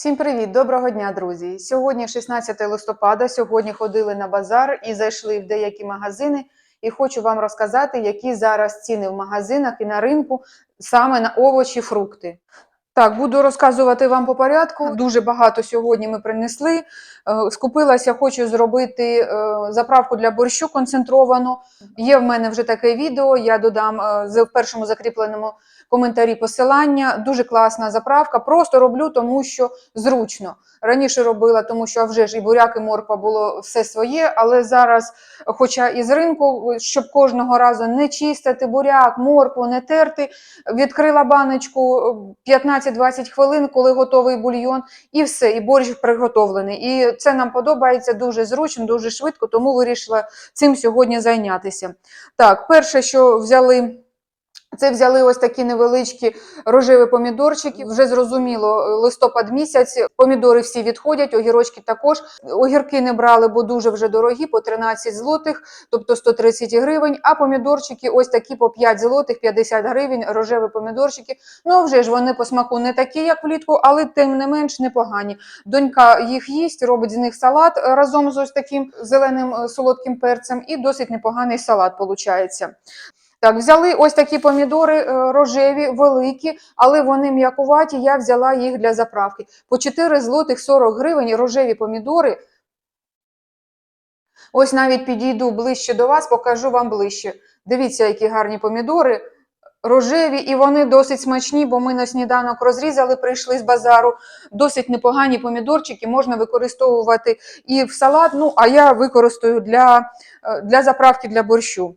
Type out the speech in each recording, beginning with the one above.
Всім привіт, доброго дня, друзі! Сьогодні 16 листопада. Сьогодні ходили на базар і зайшли в деякі магазини. І хочу вам розказати, які зараз ціни в магазинах і на ринку саме на овочі, фрукти. Так, буду розказувати вам по порядку. Дуже багато сьогодні ми принесли. Е, Скупилася, хочу зробити е, заправку для борщу концентровану. Є в мене вже таке відео. Я додам е, в першому закріпленому коментарі посилання. Дуже класна заправка. Просто роблю, тому що зручно. Раніше робила, тому що вже ж і буряк, і морква було все своє, але зараз, хоча і з ринку, щоб кожного разу не чистити буряк, моркву, не терти, відкрила баночку е, 15-20 хвилин, коли готовий бульйон, і все, і борщ приготовлений. І це нам подобається дуже зручно, дуже швидко, тому вирішила цим сьогодні зайнятися. Так, перше, що взяли. Це взяли ось такі невеличкі рожеві помідорчики. Вже зрозуміло, е, листопад місяць. Помідори всі відходять, огірочки також. Огірки не брали, бо дуже вже дорогі, по 13 злотих, тобто 130 гривень. А помідорчики ось такі по 5 злотих, 50 гривень, рожеві помідорчики. Ну вже ж вони по смаку не такі, як влітку, але тим не менш непогані. Донька їх їсть, робить з них салат е, разом з ось таким зеленим е, солодким перцем, і досить непоганий салат виходить. Так, взяли ось такі помідори е, рожеві, великі, але вони м'якуваті. Я взяла їх для заправки. По 4 злотих 40 гривень рожеві помідори. Ось навіть підійду ближче до вас, покажу вам ближче. Дивіться, які гарні помідори. Рожеві, і вони досить смачні, бо ми на сніданок розрізали, прийшли з базару. Досить непогані помідорчики, можна використовувати і в салат. Ну, а я використаю для, е, для заправки для борщу.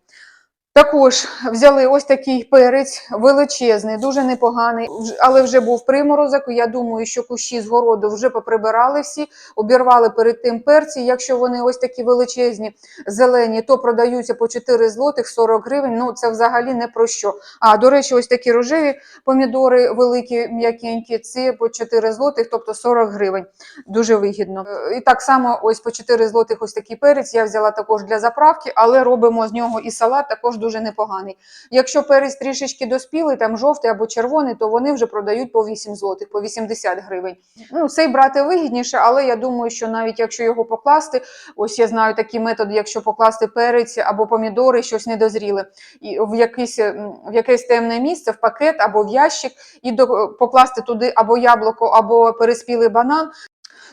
Також взяли ось такий перець величезний, дуже непоганий, але вже був приморозок. Я думаю, що кущі з городу вже поприбирали всі, обірвали перед тим перці. Якщо вони ось такі величезні, зелені, то продаються по 4 злотих 40 гривень. Ну це взагалі не про що. А до речі, ось такі рожеві помідори, великі, м'якенькі, це по 4 злотих, тобто 40 гривень. Дуже вигідно. Е, І так само, ось по 4 злотих, ось такий перець. Я взяла також для заправки, але робимо з нього і салат, також дуже непоганий. Якщо перець трішечки доспілий, там жовтий або червоний, то вони вже продають по 8 злотих, по 80 гривень. Ну, цей брати вигідніше, але я думаю, що навіть якщо його покласти, ось я знаю такий метод, якщо покласти перець або помідори, щось недозріле, і в якесь, в якесь темне місце, в пакет або в ящик, і до, покласти туди або яблуко, або переспілий банан.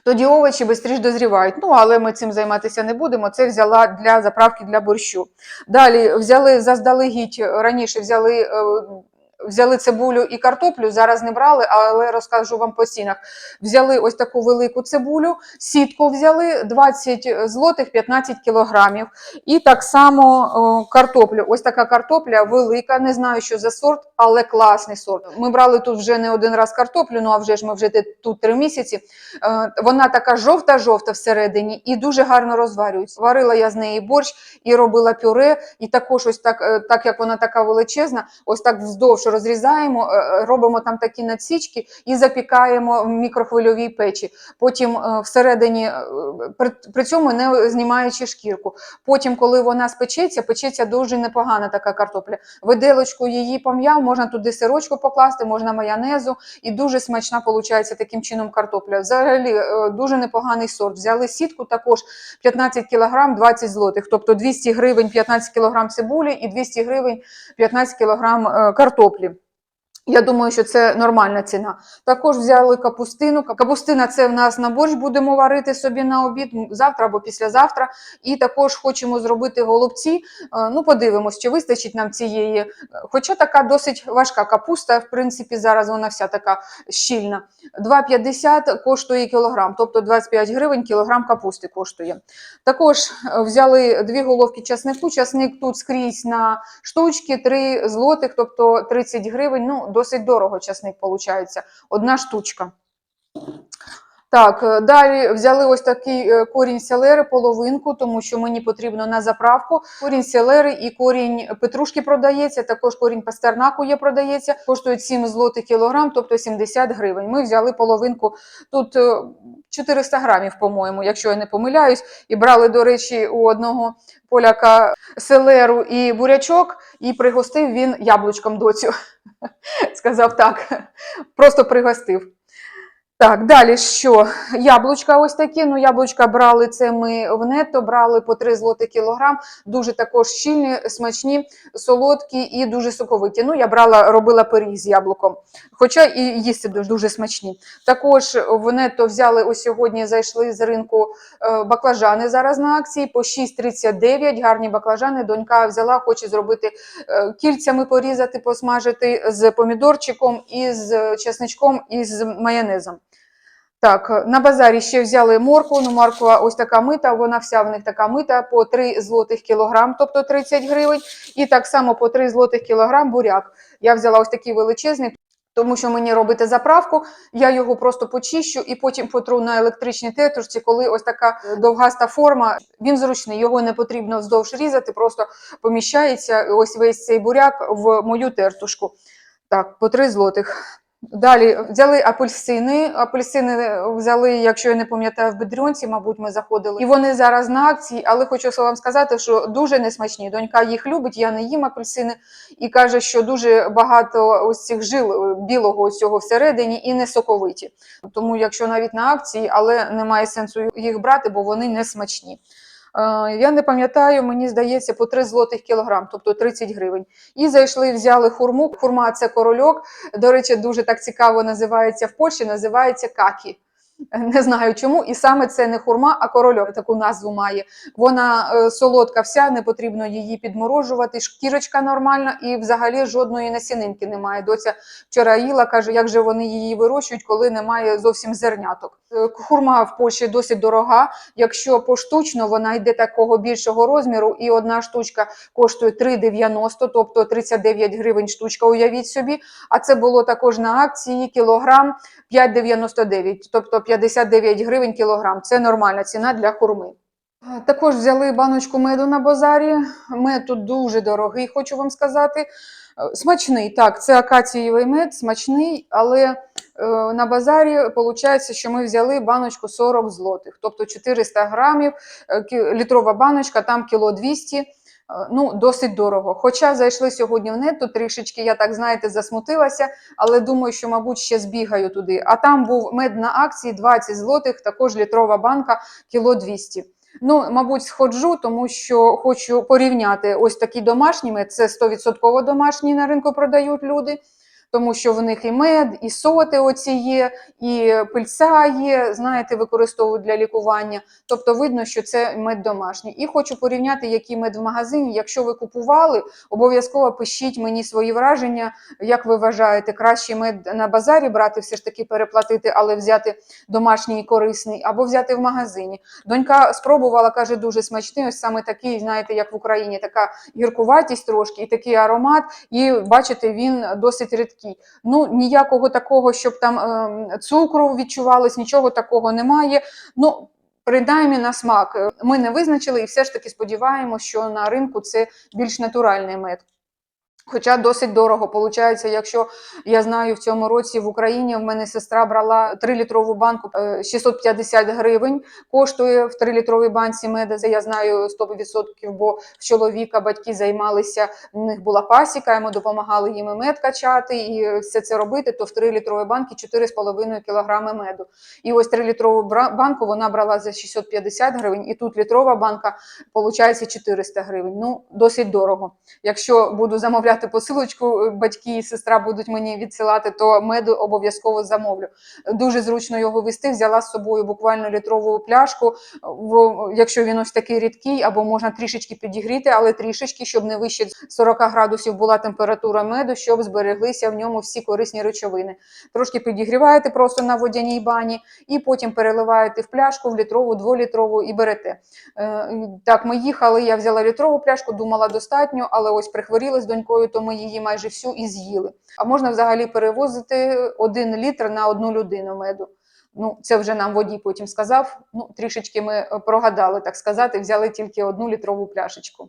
Тоді овочі швидше дозрівають. Ну, але ми цим займатися не будемо. Це взяла для заправки для борщу. Далі взяли заздалегідь, раніше взяли. Взяли цибулю і картоплю, зараз не брали, але розкажу вам по цінах. Взяли ось таку велику цибулю, сітку взяли 20 злотих 15 кілограмів. І так само о, картоплю. Ось така картопля велика, не знаю, що за сорт, але класний сорт. Ми брали тут вже не один раз картоплю, ну а вже ж ми вже тут три місяці. Е, Вона така жовта-жовта всередині і дуже гарно розварюється. Варила я з неї борщ і робила пюре, і також ось так, е, так як вона така величезна, ось так вздовж розрізаємо, е, е, робимо там такі надсічки і запікаємо в мікрохвильовій печі. Потім е, всередині, при, цьому не знімаючи шкірку. Потім, коли вона спечеться, печеться дуже непогана така картопля. Виделочку її пом'яв, можна туди сирочку покласти, можна майонезу, і дуже смачна виходить таким чином картопля. Взагалі дуже непоганий сорт. Взяли сітку також 15 кг 20 злотих, тобто 200 гривень 15 кг цибулі і 200 гривень 15 кг картоплі. Я думаю, що це нормальна ціна. Також взяли капустину. Капустина це в нас на борщ будемо варити собі на обід завтра або післязавтра. І також хочемо зробити голубці. Е, Ну, подивимось, чи вистачить нам цієї. Е, Хоча така досить важка капуста, в принципі, зараз вона вся така щільна. 2,50 коштує кілограм, тобто 25 гривень кілограм капусти коштує. Також е, взяли дві головки часнику. Часник тут скрізь на штучки 3 злотих, тобто 30 гривень. Ну, досить дорого часник получається. Одна штучка. Так, е, далі взяли ось такий е, корінь селери, половинку, тому що мені потрібно на заправку. Корінь селери і корінь петрушки продається, також корінь пастернаку є продається, коштують 7 злотих кілограм, тобто 70 гривень. Ми взяли половинку, тут е, 400 грамів, по-моєму, якщо я не помиляюсь, і брали, до речі, у одного поляка селеру і бурячок, і пригостив він яблучком доцю. Сказав так, просто пригостив. Так, далі що? Яблучка ось такі. Ну, яблучка брали це ми в нетто, брали по 3 злотих кілограм. Дуже також щільні, смачні, солодкі і дуже соковиті. Ну, я брала, робила пиріг з яблуком. Хоча і їсти дуже, дуже смачні. Також в нетто взяли ось сьогодні, зайшли з ринку е, баклажани зараз на акції по 6,39. Гарні баклажани. Донька взяла, хоче зробити е, кільцями порізати, посмажити з помідорчиком, і з чесничком, і з майонезом. Так, на базарі ще взяли моркву. Ну, морква ось така мита, вона вся в них така мита по 3 злотих кілограм, тобто 30 гривень. І так само по 3 злотих кілограм буряк. Я взяла ось такий величезний, тому що мені робити заправку, я його просто почищу і потім потру на електричній тетушці, коли ось така довгаста форма. Він зручний, його не потрібно вздовж різати, просто поміщається ось весь цей буряк в мою тертушку. Так, по 3 злотих. Далі взяли апельсини. Апельсини взяли, якщо я не пам'ятаю, в бедрюнці, мабуть, ми заходили. І вони зараз на акції, але хочу вам сказати, що дуже несмачні. Донька їх любить, я не їм апельсини, і каже, що дуже багато ось цих жил е, білого ось цього всередині і не соковиті. Тому, якщо навіть на акції, але немає сенсу їх брати, бо вони не смачні. Е, Я не пам'ятаю, мені здається, по 3 злотих кілограм, тобто 30 гривень. І зайшли, взяли хурму. Хурма це корольок. До речі, дуже так цікаво називається в Польщі, називається какі. Не знаю чому, і саме це не хурма, а корольок таку назву має. Вона е, солодка вся, не потрібно її підморожувати. Шкірочка нормальна і взагалі жодної насінинки немає. Доця вчора їла, каже, як же вони її вирощують, коли немає зовсім зерняток. Е, Хурма в Польщі досить дорога. Якщо поштучно вона йде такого більшого розміру, і одна штучка коштує 3,90, тобто 39 гривень штучка, уявіть собі. А це було також на акції кілограм 5,99, тобто 59 гривень кілограм. Це нормальна ціна для хурми. Е, Також взяли баночку меду на базарі. Мед тут дуже дорогий, хочу вам сказати. Е, Смачний, так, це акацієвий мед, смачний, але е, на базарі виходить, що ми взяли баночку 40 злотих, тобто 400 грамів, е, літрова баночка, там кіло 200. Е, Ну, досить дорого. Хоча зайшли сьогодні в нетто, трішечки, я так знаєте, засмутилася, але думаю, що, мабуть, ще збігаю туди. А там був мед на акції 20 злотих, також літрова банка, кіло 200. Ну, мабуть, сходжу, тому що хочу порівняти ось такі домашні мед. Це 100% домашні на ринку продають люди, тому що в них і мед, і соти оці є, і пильця є, знаєте, використовують для лікування. Тобто видно, що це мед домашній. І хочу порівняти, який мед в магазині. Якщо ви купували, обов'язково пишіть мені свої враження, як ви вважаєте, краще мед на базарі брати, все ж таки переплатити, але взяти домашній і корисний, або взяти в магазині. Донька спробувала, каже, дуже смачний. Ось саме такий, знаєте, як в Україні, така гіркуватість трошки, і такий аромат. І бачите, він досить рідкий. Ну, ніякого такого, щоб там ем, цукру відчувалось, нічого такого немає. Ну, принаймні на смак ми не визначили, і все ж таки сподіваємося, що на ринку це більш натуральний мед. Хоча досить дорого. Получається, якщо я знаю, в цьому році в Україні в мене сестра брала 3-літрову банку е, 650 гривень, коштує в 3-літровій банці меда. Це я знаю 100%, бо в чоловіка батьки займалися, в них була пасіка, йому допомагали їм і мед качати і все це робити, то в 3-літровій банці 4,5 кілограми меду. І ось 3-літрову банку вона брала за 650 гривень, і тут літрова банка, виходить, 400 гривень. Ну, досить дорого. Якщо буду замовляти посилочку, е, батьки і сестра будуть мені відсилати, то меду обов'язково замовлю. Дуже зручно його вести. Взяла з собою буквально літрову пляшку, якщо він ось такий рідкий, або можна трішечки підігріти, але трішечки, щоб не вище 40 градусів була температура меду, щоб збереглися в ньому всі корисні речовини. Трошки підігріваєте просто на водяній бані, і потім переливаєте в пляшку, в літрову, дволітрову і берете. Е, Так, ми їхали, я взяла літрову пляшку, думала достатньо, але ось прихворіли з донькою, то ми її майже всю і з'їли. А можна взагалі перевозити один літр на одну людину меду. Ну, це вже нам водій потім сказав. Ну, трішечки ми е, прогадали, так сказати, взяли тільки одну літрову пляшечку.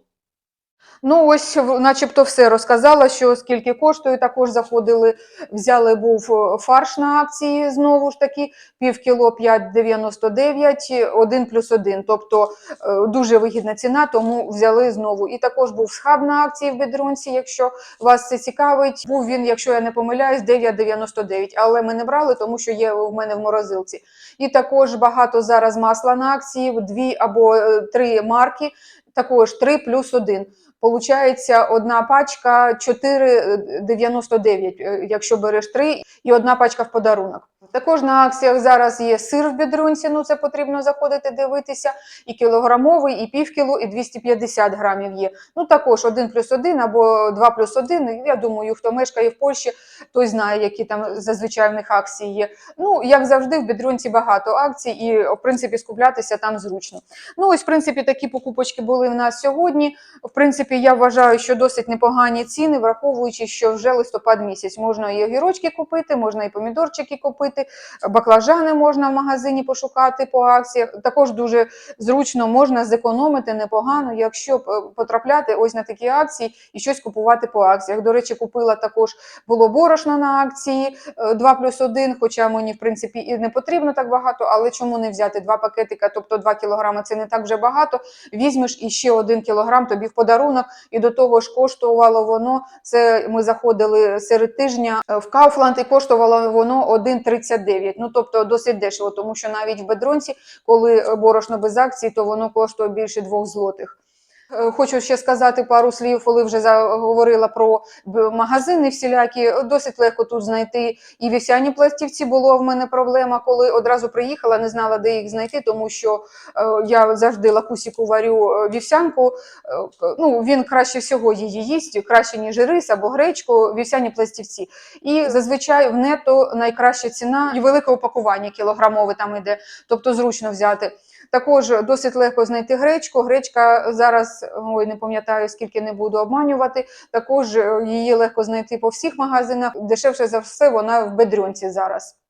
Ну, ось, начебто, все розказала, що скільки коштує. Також заходили, взяли був е, фарш на акції знову ж таки, пів кіло 5,99, 1 плюс 1. Тобто е, дуже вигідна ціна, тому взяли знову. І також був схаб на акції в Бедрунці, якщо вас це цікавить. Був він, якщо я не помиляюсь, 9,99. Але ми не брали, тому що є в мене в морозилці. І також багато зараз масла на акції, дві або е, три марки, також 3 плюс 1. Получається, одна пачка 4,99, е, якщо береш три, і одна пачка в подарунок. Також на акціях зараз є сир в бідрунці, ну це потрібно заходити дивитися. І кілограмовий, і півкіло, і 250 грамів є. Ну також 1 плюс 1 або 2 плюс 1. Я думаю, хто мешкає в Польщі, той знає, які там зазвичай в них акції є. Ну, як завжди, в бідрунці багато акцій, і в принципі скуплятися там зручно. Ну, ось, в принципі, такі покупочки були в нас сьогодні. В принципі, я вважаю, що досить непогані ціни, враховуючи, що вже листопад місяць. Можна і огірочки купити, можна і помідорчики купити, баклажани можна в магазині пошукати по акціях. Також дуже зручно можна зекономити непогано, якщо е, потрапляти ось на такі акції і щось купувати по акціях. До речі, купила також було борошно на акції е, 2 плюс 1, хоча мені в принципі і не потрібно так багато, але чому не взяти два пакетика, тобто 2 кілограми це не так вже багато. Візьмеш і ще один кілограм тобі в подарунок, і до того ж коштувало воно. Це ми заходили серед тижня е, в Кауфланд і коштувало воно 1,39. Ну тобто досить дешево, тому що навіть в бедронці, коли е, борошно без акції, то воно коштує більше 2 злотих. Е, Хочу ще сказати пару слів, коли вже заговорила про магазини всілякі. Досить легко тут знайти і вівсяні пластівці. Було в мене проблема, коли одразу приїхала, не знала, де їх знайти, тому що е, я завжди лакусіку варю е, вівсянку. Ну, він краще всього її їсть, краще ніж рис або гречку, вівсяні пластівці. І зазвичай в нето найкраща ціна і велике упакування кілограмове там іде, тобто зручно взяти. Також досить легко знайти гречку. Гречка зараз, ой, не пам'ятаю, скільки не буду обманювати. Також е, її легко знайти по всіх магазинах. Дешевше за все, вона в бедрюнці зараз.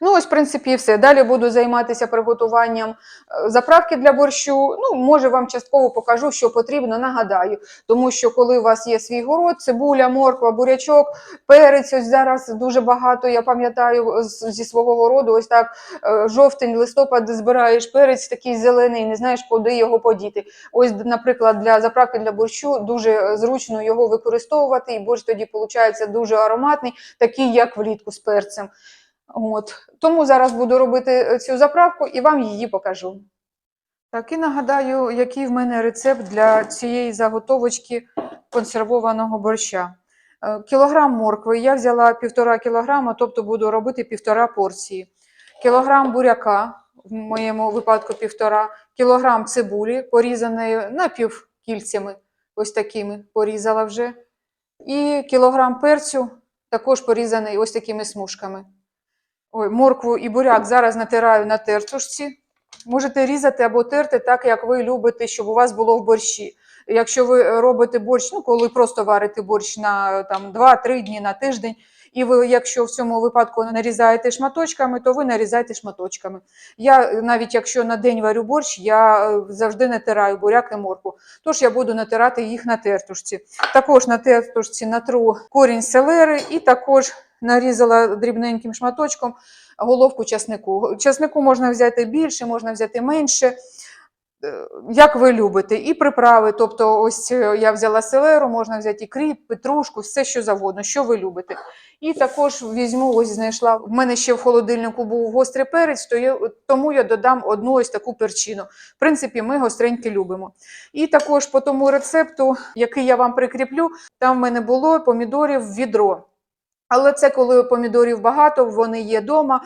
Ну, ось, в принципі, все. Далі буду займатися приготуванням е, заправки для борщу. Ну, може, вам частково покажу, що потрібно, нагадаю. Тому що коли у вас є свій город, цибуля, морква, бурячок, перець, ось зараз дуже багато. Я пам'ятаю зі свого городу, ось так е, жовтень, листопад збираєш перець такий зелений, не знаєш, куди його подіти. Ось, наприклад, для заправки для борщу дуже е, зручно його використовувати, і борщ тоді виходить дуже ароматний, такий, як влітку з перцем. От. Тому зараз буду робити е, цю заправку і вам її покажу. Так, і нагадаю, який в мене рецепт для цієї заготовочки консервованого борща. Е, Кілограм моркви я взяла півтора кілограма, тобто буду робити півтора порції. Кілограм буряка, в моєму випадку півтора, кілограм цибулі, порізаної напівкільцями, ось такими порізала вже. І кілограм перцю, також порізаний ось такими смужками. Ой, моркву і буряк зараз натираю на тертушці. Можете різати або терти так, як ви любите, щоб у вас було в борщі. Якщо ви робите борщ, ну коли просто варите борщ на там, 2-3 дні на тиждень, і ви, якщо в цьому випадку нарізаєте шматочками, то ви нарізаєте шматочками. Я навіть якщо на день варю борщ, я е, завжди натираю буряк і моркву. Тож я буду натирати їх на тертушці. Також на тертушці натру корінь селери і також нарізала дрібненьким шматочком головку часнику. Часнику можна взяти більше, можна взяти менше, е, як ви любите. І приправи, тобто ось е, я взяла селеру, можна взяти і кріп, петрушку, все що завгодно, що ви любите. І також візьму, ось знайшла. В мене ще в холодильнику був гострий перець, то я, тому я додам одну ось таку перчину. В принципі, ми гостренькі любимо. І також по тому рецепту, який я вам прикріплю, там в мене було помідорів відро. Але це коли помідорів багато, вони є вдома.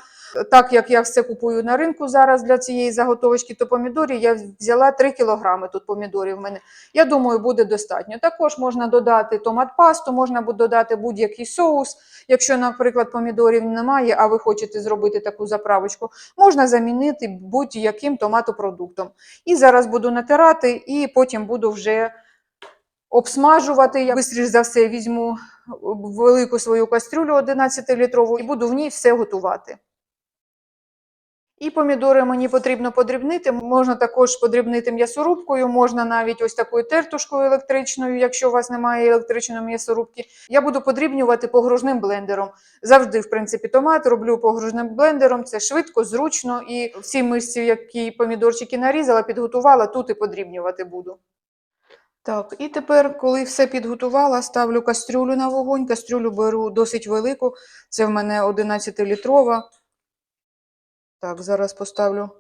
Так як я все купую на ринку зараз для цієї заготовочки, то помідорів я взяла 3 кілограми тут помідорів в мене. Я думаю, буде достатньо. Також можна додати томат-пасту, можна буде додати будь-який соус. Якщо, наприклад, помідорів немає, а ви хочете зробити таку заправочку, можна замінити будь-яким томатопродуктом. І зараз буду натирати, і потім буду вже обсмажувати. Я швидше за все візьму велику свою кастрюлю 11-літрову і буду в ній все готувати. І помідори мені потрібно подрібнити. Можна також подрібнити м'ясорубкою, можна навіть ось такою тертушкою електричною, якщо у вас немає електричної м'ясорубки. Я буду подрібнювати погружним блендером. Завжди, в принципі, томат роблю погружним блендером. Це швидко, зручно. І всі мисці, які помідорчики нарізала, підготувала, тут і подрібнювати буду. Так, і тепер, коли все підготувала, ставлю кастрюлю на вогонь. Кастрюлю беру досить велику. Це в мене 11-літрова. Так, зараз поставлю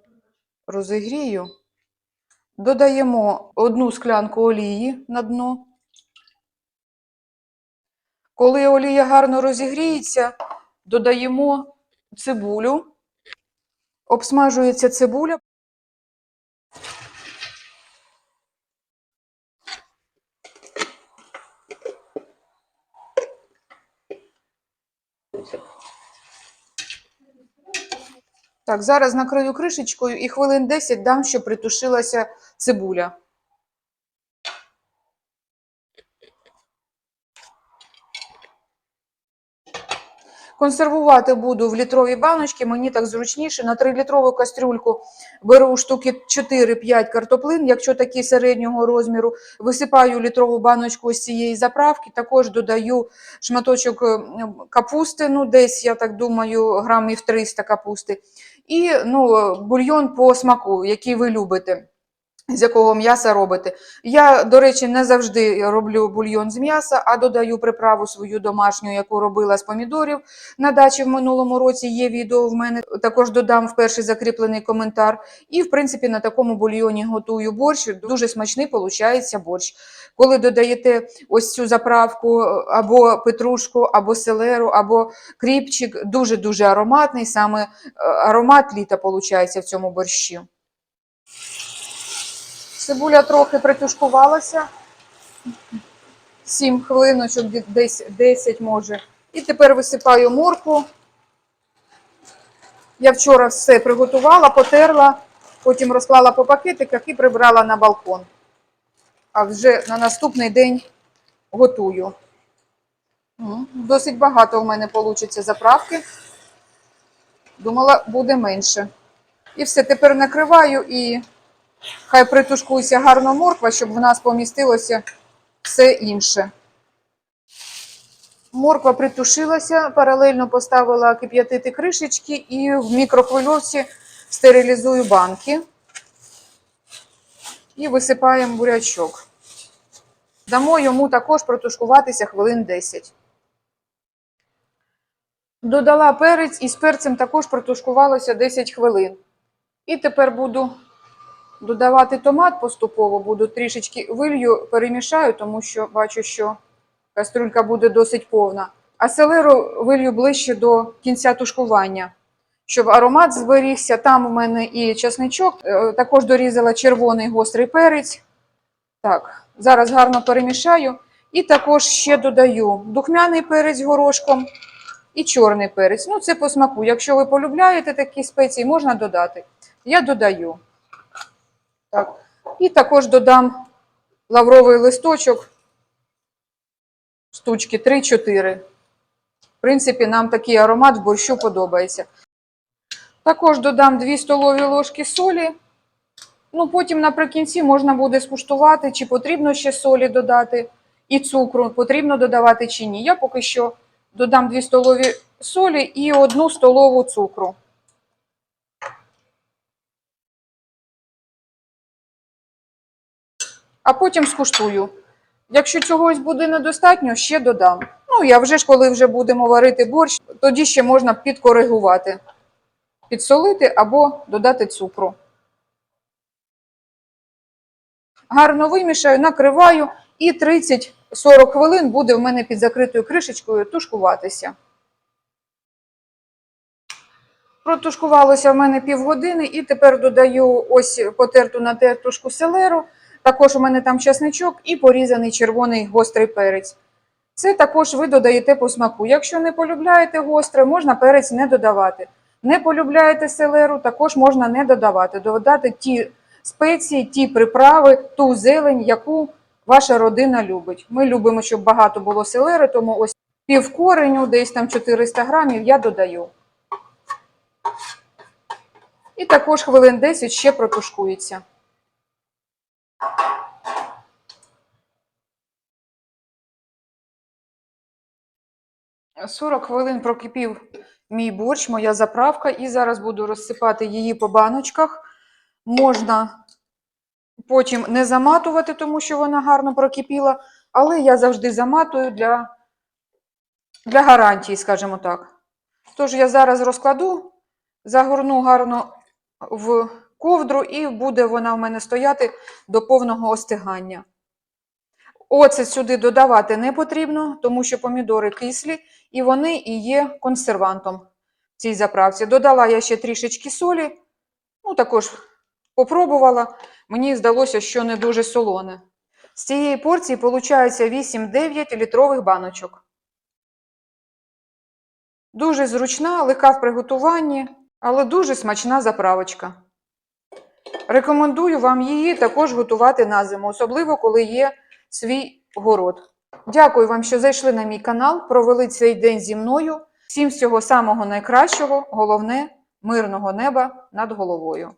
розігрію. Додаємо одну склянку олії на дно. Коли олія гарно розігріється, додаємо цибулю. Обсмажується цибуля. Так, зараз накрию кришечкою і хвилин 10 дам, щоб притушилася цибуля. Консервувати буду в літровій баночці, мені так зручніше. На 3-літрову кастрюльку беру штуки 4-5 картоплин, якщо такі середнього розміру. Висипаю літрову баночку з цієї заправки, також додаю шматочок е, капусти, ну десь, я так думаю, грамів 300 капусти. І ну, бульйон по смаку, який ви любите. З якого м'яса робите. Я, до речі, не завжди роблю бульйон з м'яса, а додаю приправу свою домашню, яку робила з помідорів на дачі в минулому році. Є відео в мене. Також додам в перший закріплений коментар. І, в принципі, на такому бульйоні готую борщ. Дуже смачний виходить борщ. Коли додаєте ось цю заправку або петрушку, або селеру, або кріпчик, дуже-дуже ароматний. Саме е, аромат літа виходить в цьому борщі. Цибуля трохи притушкувалася. 7 хвилиночок, десь 10 може. І тепер висипаю моркву. Я вчора все приготувала, потерла, потім розклала по пакетиках і прибрала на балкон. А вже на наступний день готую. Досить багато в мене вийде заправки. Думала, буде менше. І все, тепер накриваю і Хай притушкується гарно морква, щоб в нас помістилося все інше. Морква притушилася, паралельно поставила кип'ятити кришечки і в мікрохвильовці стерилізую банки і висипаємо бурячок. Дамо йому також протушкуватися хвилин 10. Додала перець і з перцем також протушкувалося 10 хвилин. І тепер буду додавати томат поступово, буду трішечки вилью, перемішаю, тому що бачу, що каструлька буде досить повна. А селеру вилью ближче до кінця тушкування, щоб аромат зберігся. Там у мене і часничок, е, також дорізала червоний гострий перець. Так, зараз гарно перемішаю. І також ще додаю духмяний перець горошком і чорний перець. Ну, це по смаку. Якщо ви полюбляєте такі спеції, можна додати. Я додаю. Так. І також додам лавровий листочок, штучки 3-4. В принципі, нам такий аромат в борщу подобається. Також додам 2 столові ложки солі. Ну, потім наприкінці можна буде скуштувати, чи потрібно ще солі додати, і цукру, потрібно додавати чи ні. Я поки що додам 2 столові солі і 1 столову цукру. А потім скуштую. Якщо чогось буде недостатньо, ще додам. Ну, я вже ж, коли вже будемо варити борщ, тоді ще можна підкоригувати, підсолити або додати цукру. Гарно вимішаю, накриваю і 30-40 хвилин буде в мене під закритою кришечкою тушкуватися. Протушкувалося в мене півгодини і тепер додаю ось потерту на тертушку селеру. Також у мене там чесничок і порізаний червоний гострий перець. Це також ви додаєте по смаку. Якщо не полюбляєте гостре, можна перець не додавати. Не полюбляєте селеру, також можна не додавати. Додати ті спеції, ті приправи, ту зелень, яку ваша родина любить. Ми любимо, щоб багато було селери, тому ось пів кореню, десь там 400 грамів я додаю. І також хвилин 10 ще протушкується. 40 хвилин прокипів мій борщ, моя заправка, і зараз буду розсипати її по баночках. Можна потім не заматувати, тому що вона гарно прокипіла, але я завжди заматую для, для гарантії, скажімо так. Тож я зараз розкладу, загорну гарно в ковдру, і буде вона в мене стояти до повного остигання. Оцет сюди додавати не потрібно, тому що помідори кислі, і вони і є консервантом в цій заправці. Додала я ще трішечки солі, ну також попробувала. Мені здалося, що не дуже солоне. З цієї порції виходить 8-9 літрових баночок. Дуже зручна, легка в приготуванні, але дуже смачна заправочка. Рекомендую вам її також готувати на зиму, особливо коли є свій город. Дякую вам, що зайшли на мій канал, провели цей день зі мною. Всім всього самого найкращого, головне мирного неба над головою.